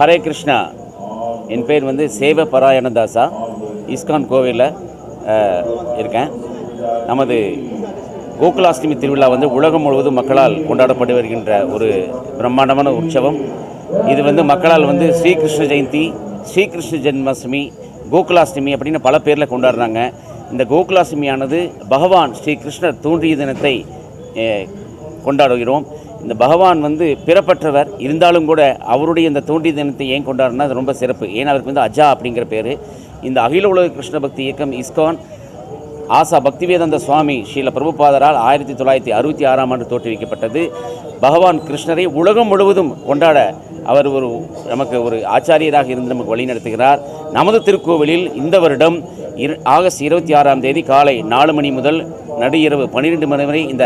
ஹரே கிருஷ்ணா. என் பேர் வந்து சேவ பராயணதாசா இஸ்கான் கோவிலில் இருக்கேன். நமது கோகுலாஷ்டமி திருவிழா வந்து உலகம் முழுவதும் மக்களால் கொண்டாடப்பட்டு வருகின்ற ஒரு பிரம்மாண்டமான உற்சவம். இது வந்து மக்களால் வந்து ஸ்ரீகிருஷ்ண ஜெயந்தி ஸ்ரீகிருஷ்ண ஜென்மாஷ்டமி கோகுலாஷ்டமி அப்படின்னு பல பேரில் கொண்டாடுறாங்க. இந்த கோகுலாஷ்டமியானது பகவான் ஸ்ரீ கிருஷ்ணர் தோன்றிய தினத்தை கொண்டாடுகிறோம். இந்த பகவான் வந்து பிறப்பற்றவர். இருந்தாலும் கூட அவருடைய இந்த தோண்டி தினத்தை ஏன் கொண்டாடுனா அது ரொம்ப சிறப்பு. ஏன்னா அவருக்கு வந்து அஜா அப்படிங்கிற பேர். இந்த அகில உலக கிருஷ்ண பக்தி இயக்கம் இஸ்கான். ஆசா பக்திவேதந்த சுவாமி ஸ்ரீல பிரபுபாதரால் ஆயிரத்தி தொள்ளாயிரத்தி அறுபத்தி ஆறாம் ஆண்டு தோற்றுவிக்கப்பட்டது. பகவான் கிருஷ்ணரை உலகம் முழுவதும் கொண்டாட அவர் ஒரு நமக்கு ஒரு ஆச்சாரியராக இருந்து நமக்கு வழிநடத்துகிறார் நமது திருக்கோவிலில் இந்த வருடம் ஆகஸ்ட் இருபத்தி ஆறாம் தேதி காலை நாலு மணி முதல் நடு இரவு பன்னிரெண்டு மணி வரை இந்த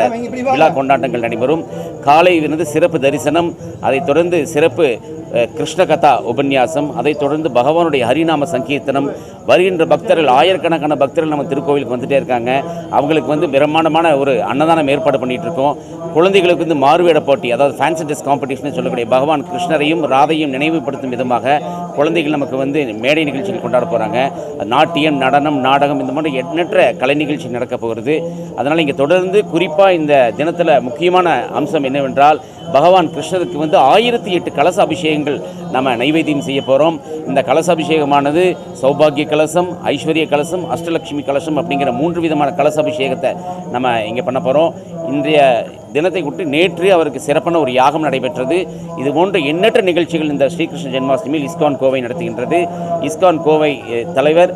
விழா கொண்டாட்டங்கள் நடைபெறும். காலை வந்து சிறப்பு தரிசனம் அதைத் தொடர்ந்து சிறப்பு அஹ், கிருஷ்ண கதா உபன்யாசம் அதைத் தொடர்ந்து பகவானுடைய ஹரிநாம சங்கீர்த்தனம் வருகின்ற பக்தர்கள் ஆயிரக்கணக்கான பக்தர்கள் நம்ம திருக்கோவிலுக்கு வந்துட்டே இருக்காங்க. அவங்களுக்கு வந்து பிரம்மாண்டமான ஒரு அன்னதானம் ஏற்பாடு பண்ணிட்டு இருக்கோம். குழந்தைகளுக்கு வந்து மாறுவேட போட்டி அதாவது ஃபேன்சி ட்ரெஸ் காம்படிஷன் சொல்லக்கூடிய பகவான் கிருஷ்ணரையும் ராதையும் நினைவுபடுத்தும் விதமாக குழந்தைகள் நமக்கு வந்து மேடை நிகழ்ச்சிகள் கொண்டாட போகிறாங்க நாட்டியம் நடனம் நாடகம் இந்த மாதிரி எண்ணற்ற கலை நிகழ்ச்சி நடக்க போகிறது. அதனால் இங்கே தொடர்ந்து குறிப்பாக இந்த தினத்தில் முக்கியமான அம்சம் என்னவென்றால் பகவான் கிருஷ்ணருக்கு வந்து ஆயிரத்தி எட்டு கலச அபிஷேகங்கள் நம்ம நைவேத்தியம் செய்ய போகிறோம் இந்த கலச அபிஷேகமானது சௌபாகிய கலசம் ஐஸ்வர்ய கலசம் அஷ்டலட்சுமி கலசம் அப்படிங்கிற மூன்று விதமான கலச அபிஷேகத்தை நம்ம இங்கே பண்ண போகிறோம் இன்றைய தினத்தை விட்டு நேற்று அவருக்கு சிறப்பான ஒரு யாகம் நடைபெற்றது. இது போன்ற எண்ணற்ற நிகழ்ச்சிகள் இந்த ஸ்ரீகிருஷ்ண ஜென்மாஷ்டமியில் இஸ்கான் கோவை நடத்துகின்றது. இஸ்கான் கோவை தலைவர்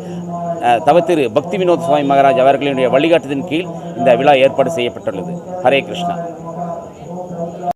தவத்திரு தவ திரு பக்தி வினோத் சுவாமி மகாராஜ் அவர்களினுடைய வழிகாட்டுதலின் கீழ் இந்த விழா ஏற்பாடு செய்யப்பட்டுள்ளது. ஹரே கிருஷ்ணா.